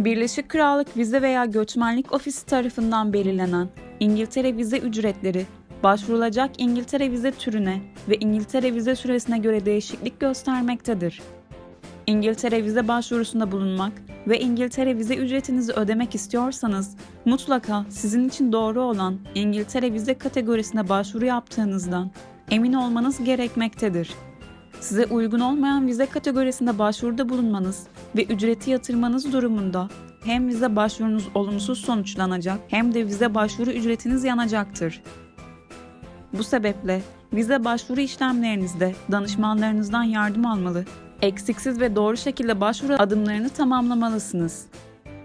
Birleşik Krallık Vize veya Göçmenlik Ofisi tarafından belirlenen İngiltere vize ücretleri, başvurulacak İngiltere vize türüne ve İngiltere vize süresine göre değişiklik göstermektedir. İngiltere vize başvurusunda bulunmak ve İngiltere vize ücretinizi ödemek istiyorsanız mutlaka sizin için doğru olan İngiltere vize kategorisine başvuru yaptığınızdan emin olmanız gerekmektedir. Size uygun olmayan vize kategorisinde başvuruda bulunmanız ve ücreti yatırmanız durumunda hem vize başvurunuz olumsuz sonuçlanacak hem de vize başvuru ücretiniz yanacaktır. Bu sebeple vize başvuru işlemlerinizde danışmanlarınızdan yardım almalı, eksiksiz ve doğru şekilde başvuru adımlarını tamamlamalısınız.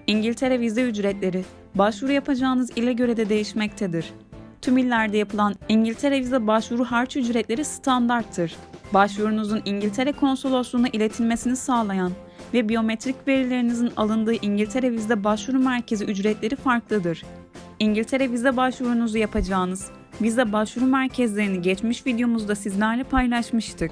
İngiltere vize ücretleri başvuru yapacağınız ile göre de değişmektedir. Tüm illerde yapılan İngiltere vize başvuru harç ücretleri standarttır. Başvurunuzun İngiltere konsolosluğuna iletilmesini sağlayan ve biyometrik verilerinizin alındığı İngiltere vize başvuru merkezi ücretleri farklıdır. İngiltere vize başvurunuzu yapacağınız vize başvuru merkezlerini geçmiş videomuzda sizlerle paylaşmıştık.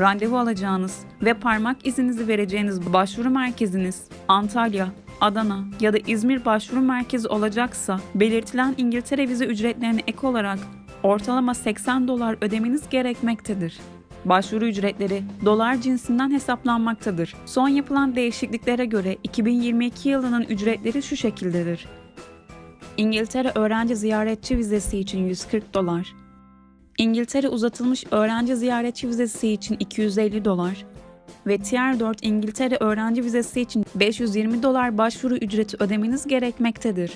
Randevu alacağınız ve parmak izinizi vereceğiniz başvuru merkeziniz Antalya, Adana ya da İzmir başvuru merkezi olacaksa belirtilen İngiltere vize ücretlerine ek olarak ortalama 80 dolar ödemeniz gerekmektedir. Başvuru ücretleri dolar cinsinden hesaplanmaktadır. Son yapılan değişikliklere göre 2022 yılının ücretleri şu şekildedir. İngiltere öğrenci ziyaretçi vizesi için 140 dolar. İngiltere uzatılmış öğrenci ziyaretçi vizesi için 250 dolar ve Tier 4 İngiltere öğrenci vizesi için 520 dolar başvuru ücreti ödemeniz gerekmektedir.